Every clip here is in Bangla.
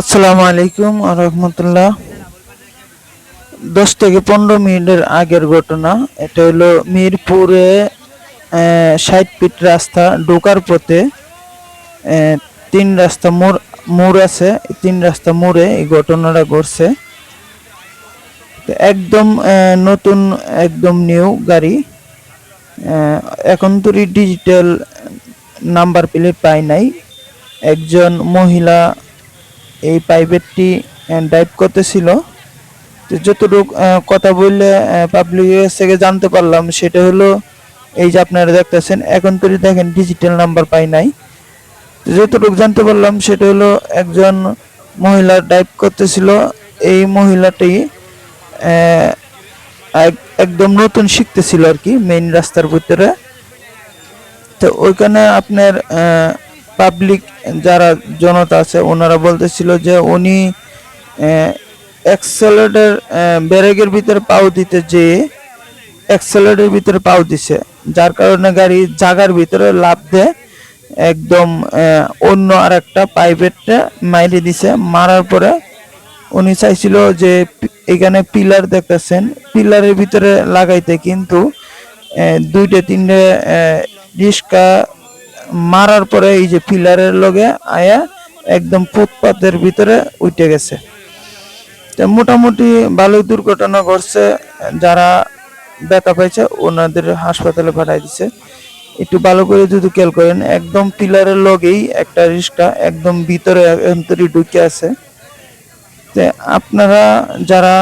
আসসালামু আলাইকুম রহমতুল্লাহ। দশ থেকে পনেরো মিনিটের আগের ঘটনা, এটা হলো মিরপুরে ষাট ফিট রাস্তা ঢোকার পথে তিন রাস্তা মোড় মোড় আছে তিন রাস্তা মোড়ে এই ঘটনাটা ঘটছে। একদম নতুন, একদম নিউ গাড়ি এখন তো ডিজিটাল নাম্বার প্লেট পাই নাই। একজন মহিলা এই প্রাইভেটটি ড্রাইভ করতেছিল। যতটুকু কথা বললে পাবলিক থেকে জানতে পারলাম, সেটা হলো, এই যে আপনারা দেখতেছেন, এখন তো দেখেন ডিজিটাল নাম্বার পাই নাই। যতটুকু জানতে পারলাম, সেটা হলো একজন মহিলা ড্রাইভ করতেছিল। এই মহিলাটি একদম নতুন শিখতেছিল আর কি মেইন রাস্তার ভিতরে। তো ওইখানে আপনার পাবলিক যারা জনতা আছে, ওনারা বলতেছিল যে উনি অ্যাক্সেলেটার ব্রেকের ভিতরে পাও দিতে যে অ্যাক্সেলেটারের ভিতরে পাও দিছে। যার কারণে গাড়ি জাগার ভিতরে লাভ দেয়, একদম অন্য আর একটা প্রাইভেটটা মাইরে দিছে। মারার পরে উনি চাইছিল যে এখানে পিলার দেখতেছেন। পিলারের ভিতরে লাগাইতে কিন্তু দুইটা, তিনটে রিস্কা মারার পরে এই যে পিলারের লগে আয়া একদম ফুটপাতের ভিতরে উঠে গেছে। তো মোটামুটি ভালোই দুর্ঘটনা ঘটছে। যারা ব্যথা পাইছে, ওনাদের হাসপাতালে পাঠাই দিছে। একটু ভালো করে যদি খেয়াল করেন, একদম পিলারের লগেই একটা রিস্কা একদম ভিতরে অন্তরে ঢুকে আছে। আপনারা যারা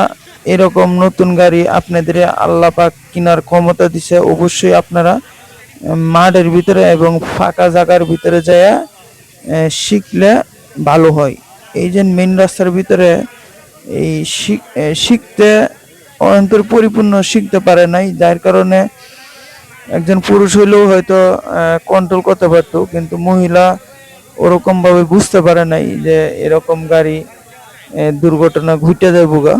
এরকম নতুন গাড়ি আপনাদের আল্লাহ পাক কেনার ক্ষমতা দিছে, অবশ্যই আপনারা মাঠের ভিতরে এবং ফাঁকা জায়গার ভিতরে যায় শিখলে ভালো হয়। এই যে মেন রাস্তার ভিতরে এই শিখ- শিখতে অন্তর পরিপূর্ণ শিখতে পারে নাই, যার কারণে একজন পুরুষ হইলেও হয়তো কন্ট্রোল করতে পারতো, কিন্তু মহিলা ওরকমভাবে বুঝতে পারে নাই যে এরকম গাড়ি দুর্ঘটনা ঘটে গা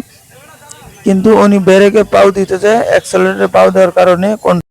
কিন্তু উনি ব্রেকে পাও দিতে যায় অ্যাক্সেলারেটরে পাও দেওয়ার কারণে